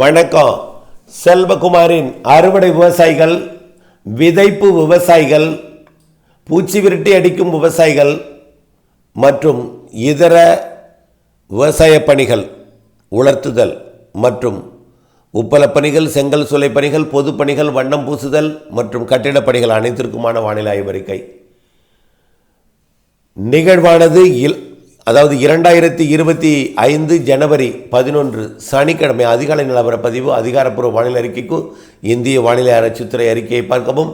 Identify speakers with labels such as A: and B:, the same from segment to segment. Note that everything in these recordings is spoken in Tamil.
A: வணக்கம். செல்வகுமாரின் அறுவடை விவசாயிகள் விதைப்பு விவசாயிகள் பூச்சி விரட்டி அடிக்கும் விவசாயிகள் மற்றும் இதர விவசாய பணிகள் உலர்த்துதல் மற்றும் உப்பள பணிகள் செங்கல் சுலை பணிகள் பொதுப்பணிகள் வண்ணம் பூசுதல் மற்றும் கட்டிடப் பணிகள் அனைத்திற்குமான வானிலை ஆய்வறிக்கை. நிகழ்வானது இல் அதாவது இரண்டாயிரத்தி இருபத்தி ஐந்து ஜனவரி பதினொன்று சனிக்கிழமை அதிகாலை நிலவர பதிவு அதிகாரப்பூர்வ வானிலை அறிக்கைக்கும் இந்திய வானிலை ஆராய்ச்சித்துறை அறிக்கையை பார்க்கவும்.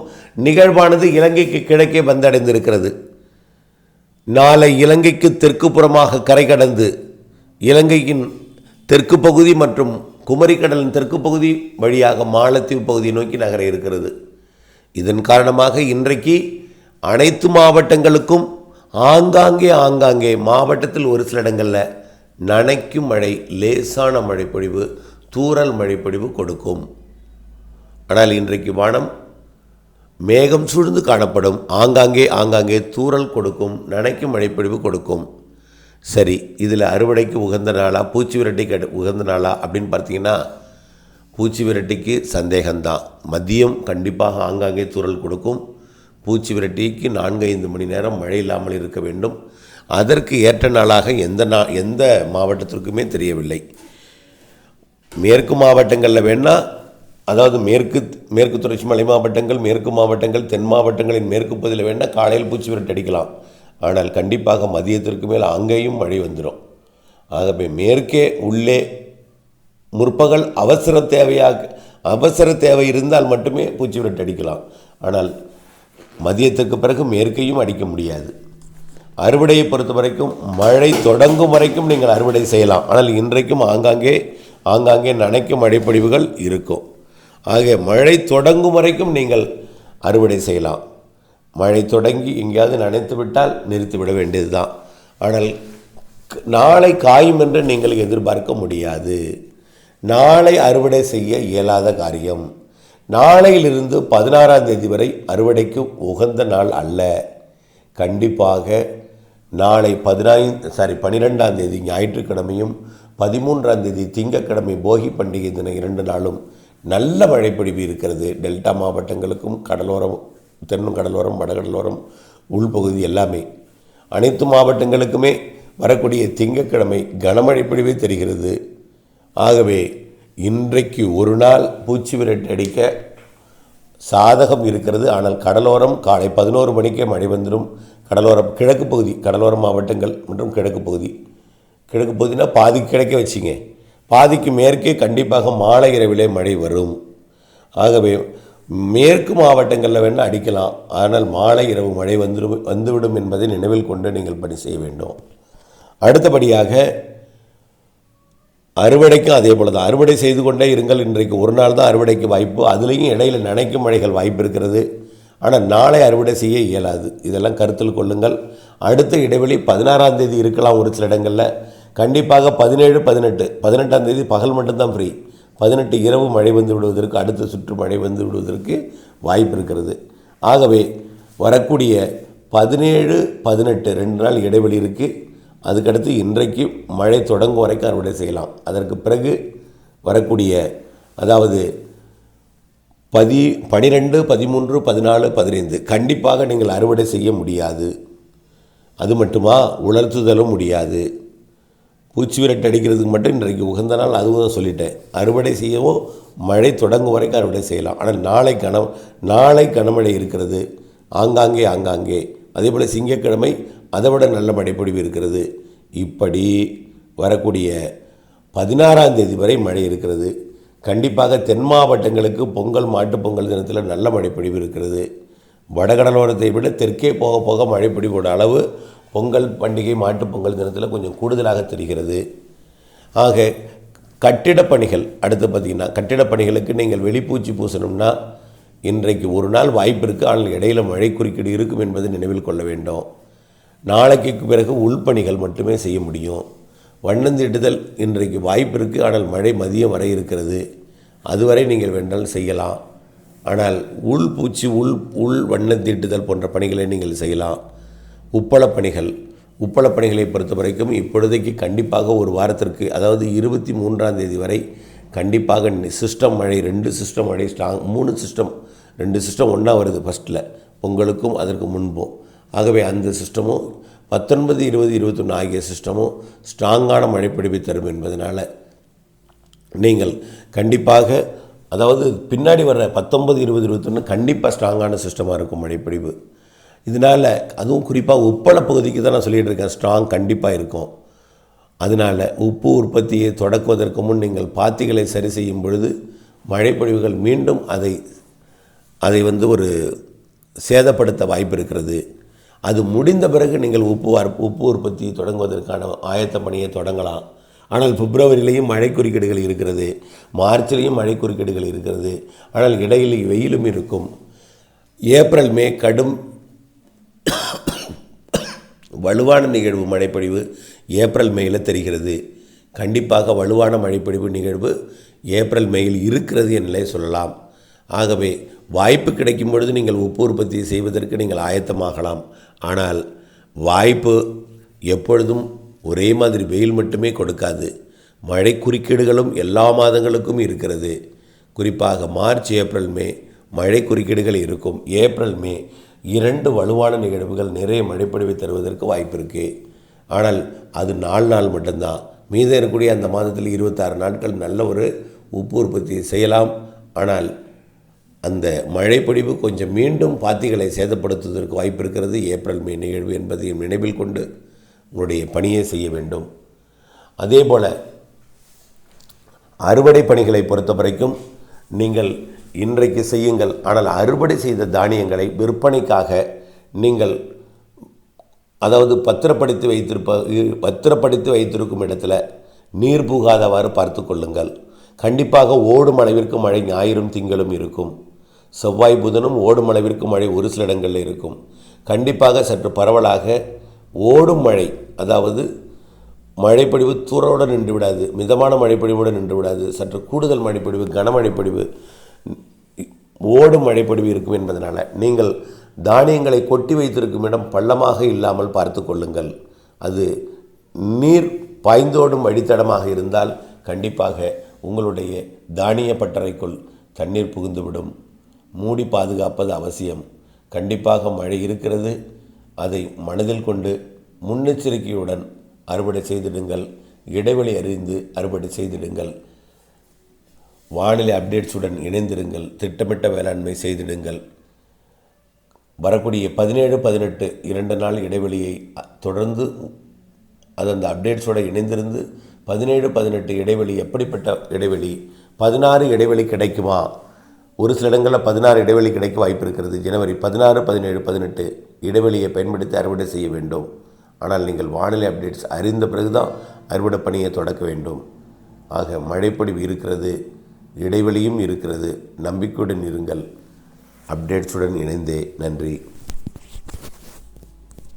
A: நிகழ்வானது இலங்கைக்கு கிழக்கே வந்தடைந்திருக்கிறது. நாளை இலங்கைக்கு தெற்கு புறமாக கரை கடந்து இலங்கையின் தெற்கு பகுதி மற்றும் குமரிக்கடலின் தெற்கு பகுதி வழியாக மாலத்தீவு பகுதியை நோக்கி நகர இருக்கிறது. இதன் காரணமாக இன்றைக்கு அனைத்து மாவட்டங்களுக்கும் ஆங்காங்கே ஆங்காங்கே மாவட்டத்தில் ஒரு சில இடங்களில் நனைக்கும் மழை லேசான மழைப்பொழிவு தூறல் மழைப்பொழிவு கொடுக்கும். ஆனால் இன்றைக்கு வானம் மேகம் சூழ்ந்து காணப்படும். ஆங்காங்கே ஆங்காங்கே தூறல் கொடுக்கும் நனைக்கும் மழைப்பொழிவு கொடுக்கும். சரி இதில் அறுவடைக்கு உகந்த நாளா பூச்சி விரட்டிக்கு உகந்த நாளா அப்படின்னு பார்த்தீங்கன்னா பூச்சி விரட்டிக்கு சந்தேகம்தான். மதியம் கண்டிப்பாக ஆங்காங்கே தூறல் கொடுக்கும். பூச்சி விரட்டிக்கு நான்கு ஐந்து மணி நேரம் மழை இல்லாமல் இருக்க வேண்டும். அதற்கு ஏற்ற நாளாக எந்த நா எந்த மாவட்டத்திற்குமே தெரியவில்லை. மேற்கு மாவட்டங்களில் வேணால் அதாவது மேற்கு மேற்கு தொடர்ச்சி மலை மாவட்டங்கள் மேற்கு மாவட்டங்கள் தென் மாவட்டங்களின் மேற்கு பகுதியில் வேணால் காலையில் பூச்சி விரட்டு அடிக்கலாம். ஆனால் கண்டிப்பாக மதியத்திற்கு மேல் அங்கேயும் மழை வந்துடும் ஆகவே மேற்கே உள்ளே முற்பகல் அவசர தேவையாக அவசர தேவை இருந்தால் மட்டுமே பூச்சி விரட்டு அடிக்கலாம். ஆனால் மதியத்துக்கு பிறகு மேற்கையும் அடிக்க முடியாது. அறுவடையை பொறுத்த வரைக்கும் மழை தொடங்கும் வரைக்கும் நீங்கள் அறுவடை செய்யலாம். ஆனால் இன்றைக்கும் ஆங்காங்கே ஆங்காங்கே நனைக்கும் மழைப்பொழிவுகள் இருக்கும். ஆக மழை தொடங்கும் வரைக்கும் நீங்கள் அறுவடை செய்யலாம். மழை தொடங்கி எங்கேயாவது நனைத்து விட்டால் நிறுத்திவிட வேண்டியது தான் ஆனால் நாளை காயும் என்று நீங்கள் எதிர்பார்க்க முடியாது. நாளை அறுவடை செய்ய இயலாத காரியம். நாளையிலிருந்து பதினாறாம் தேதி வரை அறுவடைக்கு உகந்த நாள் அல்ல. கண்டிப்பாக நாளை பதினாயிரம் சாரி பன்னிரெண்டாம் தேதி ஞாயிற்றுக்கிழமையும் பதிமூன்றாம் தேதி திங்கக்கிழமை போகி பண்டிகை தினம் இரண்டு நாளும் நல்ல மழைப்பொழிவு இருக்கிறது. டெல்டா மாவட்டங்களுக்கும் கடலோரம் தென்னும் கடலோரம் வடகடலோரம் உள்பகுதி எல்லாமே. அனைத்து மாவட்டங்களுக்குமே வரக்கூடிய திங்கக்கிழமை கனமழை பொழிவே தெரிகிறது. ஆகவே இன்றைக்கு ஒரு நாள் பூச்சி விரட்டு அடிக்க சாதகம் இருக்கிறது. ஆனால் கடலோரம் காலை பதினோரு மணிக்கே மழை வந்துடும். கடலோரம் கிழக்கு பகுதி கடலோர மாவட்டங்கள் மற்றும் கிழக்கு பகுதி. கிழக்கு பகுதினா பாதி கிழக்கே வச்சிங்க. பாதிக்கு மேற்கே கண்டிப்பாக மாலை இரவிலே மழை வரும். ஆகவே மேற்கு மாவட்டங்களில் வேணால் அடிக்கலாம். ஆனால் மாலை இரவு மழை வந்துடும் வந்துவிடும் என்பதை நினைவில் கொண்டு நீங்கள் பணி செய்ய வேண்டும். அடுத்தபடியாக அறுவடைக்கும் அதே போல தான். அறுவடை செய்து கொண்டே இருங்கள். இன்றைக்கு ஒரு நாள் தான் அறுவடைக்கு வாய்ப்பு. அதுலேயும் இடையில் நனைக்கும் மழைகள் வாய்ப்பு இருக்கிறது. ஆனால் நாளை அறுவடை செய்ய இயலாது. இதெல்லாம் கருத்தில் கொள்ளுங்கள். அடுத்த இடைவெளி பதினாறாம் தேதி இருக்கலாம் ஒரு சில இடங்களில். கண்டிப்பாக பதினேழு பதினெட்டு பதினெட்டாம் தேதி பகல் மட்டும்தான் ஃப்ரீ பதினெட்டு இரவு மழை வந்து விடுவதற்கு அடுத்த சுற்று மழை வந்து விடுவதற்கு வாய்ப்பு இருக்கிறது. ஆகவே வரக்கூடிய பதினேழு பதினெட்டு ரெண்டு நாள் இடைவெளி இருக்குது அதுக்கடுத்து இன்றைக்கு மழை தொடங்கும் வரைக்கும் அறுவடை செய்யலாம். அதற்கு பிறகு வரக்கூடிய அதாவது பதி பனிரெண்டு பதிமூன்று பதினாலு பதினைந்து கண்டிப்பாக நீங்கள் அறுவடை செய்ய முடியாது. அது மட்டுமா? உலர்த்துதலும் முடியாது. பூச்சி விரட்டு அடிக்கிறதுக்கு மட்டும் இன்றைக்கு உகந்த நாள். அதுவும் தான் சொல்லிட்டேன். அறுவடை செய்யவும் மழை தொடங்கும் வரைக்கும் அறுவடை செய்யலாம். ஆனால் நாளை கன நாளை கனமழை இருக்கிறது. ஆங்காங்கே ஆங்காங்கே. அதே போல் சிங்கக்கிழமை அதை விட நல்ல மழைப்பொழிவு இருக்கிறது. இப்படி வரக்கூடிய பதினாறாம் தேதி வரை மழை இருக்கிறது. கண்டிப்பாக தென் மாவட்டங்களுக்கு பொங்கல் மாட்டுப் பொங்கல் தினத்தில் நல்ல மழைப்பொழிவு இருக்கிறது. வடகடலோரத்தை விட தெற்கே போக போக மழைப்பொழிவோட அளவு பொங்கல் பண்டிகை மாட்டுப் பொங்கல் தினத்தில் கொஞ்சம் கூடுதலாக தெரிகிறது. ஆக கட்டிடப் பணிகள் அடுத்து பார்த்திங்கன்னா கட்டிடப் பணிகளுக்கு நீங்கள் வெளிப்பூச்சி பூசணும்னா இன்றைக்கு ஒரு நாள் வாய்ப்பு இருக்குது ஆனால் இடையில மழை குறுக்கீடு இருக்கும் என்பதை நினைவில் கொள்ள வேண்டும். நாளைக்கு பிறகு உள்பணிகள் மட்டுமே செய்ய முடியும். வண்ணந்திடுதல் இன்றைக்கு வாய்ப்பு இருக்குது ஆனால் மழை மதியம் வரை இருக்கிறது. அதுவரை நீங்கள் வேண்டால் செய்யலாம். ஆனால் உள் பூச்சி உள் உள் வண்ணந்திட்டுதல் போன்ற பணிகளை நீங்கள் செய்யலாம். உப்பளப் பணிகள். உப்பளப் பணிகளை பொறுத்த வரைக்கும் இப்பொழுதைக்கு கண்டிப்பாக ஒரு வாரத்திற்கு அதாவது இருபத்தி மூன்றாம் தேதி வரை கண்டிப்பாக சிஸ்டம் மழை ரெண்டு சிஸ்டம் மழை ஸ்ட்ராங் மூணு சிஸ்டம் ரெண்டு சிஸ்டம் ஒன்றா வருது ஃபஸ்ட்டில் பொங்கலுக்கும் அதற்கு முன்பும். ஆகவே அந்த சிஸ்டமும் பத்தொன்பது இருபது இருபத்தொன்று ஆகிய சிஸ்டமும் ஸ்ட்ராங்கான மழைப்பிடிப்பை தரும் என்பதனால் நீங்கள் கண்டிப்பாக அதாவது பின்னாடி வர்ற பத்தொன்பது இருபது இருபத்தொன்று கண்டிப்பாக ஸ்ட்ராங்கான சிஸ்டமாக இருக்கும் மழைப்பிடிப்பு இதனால் அதுவும் குறிப்பாக உப்பள பகுதிக்கு தான் நான் சொல்லிகிட்டு இருக்கேன் ஸ்ட்ராங் கண்டிப்பாக இருக்கும். அதனால் உப்பு உற்பத்தியை தொடக்குவதற்கு முன் நீங்கள் பாத்திகளை சரி செய்யும் பொழுது மழைப்பொழிவுகள் மீண்டும் அதை அதை வந்து ஒரு சேதப்படுத்த வாய்ப்பு இருக்கிறது. அது முடிந்த பிறகு நீங்கள் உப்பு உப்பு உற்பத்தி தொடங்குவதற்கான ஆயத்த பணியை தொடங்கலாம். ஆனால் பிப்ரவரியிலையும் மழை குறுக்கீடுகள் இருக்கிறது மார்ச்லேயும் மழை குறுக்கீடுகள் இருக்கிறது. ஆனால் இடையில் வெயிலும் இருக்கும். ஏப்ரல் மே கடும் வலுவான நிகழ்வு மழைப்பொழிவு ஏப்ரல் மேயில் தெரிகிறது. கண்டிப்பாக வலுவான மழைப்பொழிவு நிகழ்வு ஏப்ரல் மேயில் இருக்கிறது என்றே சொல்லலாம். ஆகவே வாய்ப்பு கிடைக்கும் பொழுது நீங்கள் உப்பு உற்பத்தி செய்வதற்கு நீங்கள் ஆயத்தமாகலாம். ஆனால் வாய்ப்பு எப்பொழுதும் ஒரே மாதிரி வெயில் மட்டுமே கொடுக்காது. மழை குறுக்கீடுகளும் எல்லா மாதங்களுக்கும் இருக்கிறது. குறிப்பாக மார்ச் ஏப்ரல் மே மழை குறுக்கீடுகள் இருக்கும். ஏப்ரல் மே இரண்டு வலுவான நிகழ்வுகள் நிறைய மழைப்பொழிவை தருவதற்கு வாய்ப்பு இருக்குது ஆனால் அது நாலு நாள் மட்டும்தான். மீதம் இருக்கக்கூடிய அந்த மாதத்தில் இருபத்தாறு நாட்கள் நல்ல ஒரு உப்பு உற்பத்தி செய்யலாம். ஆனால் அந்த மழைப்பொழிவு கொஞ்சம் மீண்டும் பாத்திகளை சேதப்படுத்துவதற்கு வாய்ப்பு இருக்கிறது. ஏப்ரல் மே நிகழ்வு என்பதையும் நினைவில் கொண்டு உங்களுடைய பணியை செய்ய வேண்டும். அதே போல் அறுவடை பணிகளை பொறுத்த வரைக்கும் நீங்கள் இன்றைக்கு செய்யுங்கள். ஆனால் அறுவடை செய்த தானியங்களை விற்பனைக்காக நீங்கள் அதாவது பத்திரப்படுத்தி வைத்திருப்ப பத்திரப்படுத்தி வைத்திருக்கும் இடத்துல நீர் புகாதவாறு பார்த்து கொள்ளுங்கள். கண்டிப்பாக ஓடும் அளவிற்கு மழை ஞாயிறும் திங்களும் இருக்கும். செவ்வாய் புதனும் ஓடும் அளவிற்கு மழை ஒரு சில இடங்களில் இருக்கும். கண்டிப்பாக சற்று பரவலாக ஓடும் மழை அதாவது மழைப்பொழிவு தூரோடு நின்று விடாது மிதமான மழைப்பொழிவோடு நின்று விடாது சற்று கூடுதல் மழைப்பொழிவு கனமழைப்பொழிவு ஓடும் மழைப்பொழிவு இருக்கும் என்பதனால் நீங்கள் தானியங்களை கொட்டி வைத்திருக்கும் இடம் பள்ளமாக இல்லாமல் பார்த்து கொள்ளுங்கள். அது நீர் பாய்ந்தோடும் வழித்தடமாக இருந்தால் கண்டிப்பாக உங்களுடைய தானிய பட்டறைக்குள் தண்ணீர் புகுந்துவிடும். மூடி பாதுகாப்பது அவசியம். கண்டிப்பாக மழை இருக்கிறது. அதை மனதில் கொண்டு முன்னெச்சரிக்கையுடன் அறுவடை செய்திடுங்கள். இடைவெளி அறிந்து அறுவடை செய்திடுங்கள். வானிலை அப்டேட்ஸுடன் இணைந்திருங்கள். திட்டமிட்ட வேளாண்மை செய்திடுங்கள். வரக்கூடிய பதினேழு பதினெட்டு இரண்டு நாள் இடைவெளியை தொடர்ந்து அது அந்த அப்டேட்ஸோடு இணைந்திருந்து பதினேழு பதினெட்டு இடைவெளி எப்படிப்பட்ட இடைவெளி? பதினாறு இடைவெளி கிடைக்குமா? ஒரு சில இடங்களில் பதினாறு இடைவெளி கிடைக்க வாய்ப்பு இருக்கிறது. ஜனவரி பதினாறு பதினேழு பதினெட்டு இடைவெளியை பயன்படுத்தி அறுவடை செய்ய வேண்டும். ஆனால் நீங்கள் வானிலை அப்டேட்ஸ் அறிந்த பிறகுதான் அறுவடை பணியை தொடக்க வேண்டும். ஆக மழைப்பொடிவு இருக்கிறது இடைவெளியும் இருக்கிறது. நம்பிக்கையுடன் இருங்கள். அப்டேட்ஸுடன் இணைந்தே. நன்றி.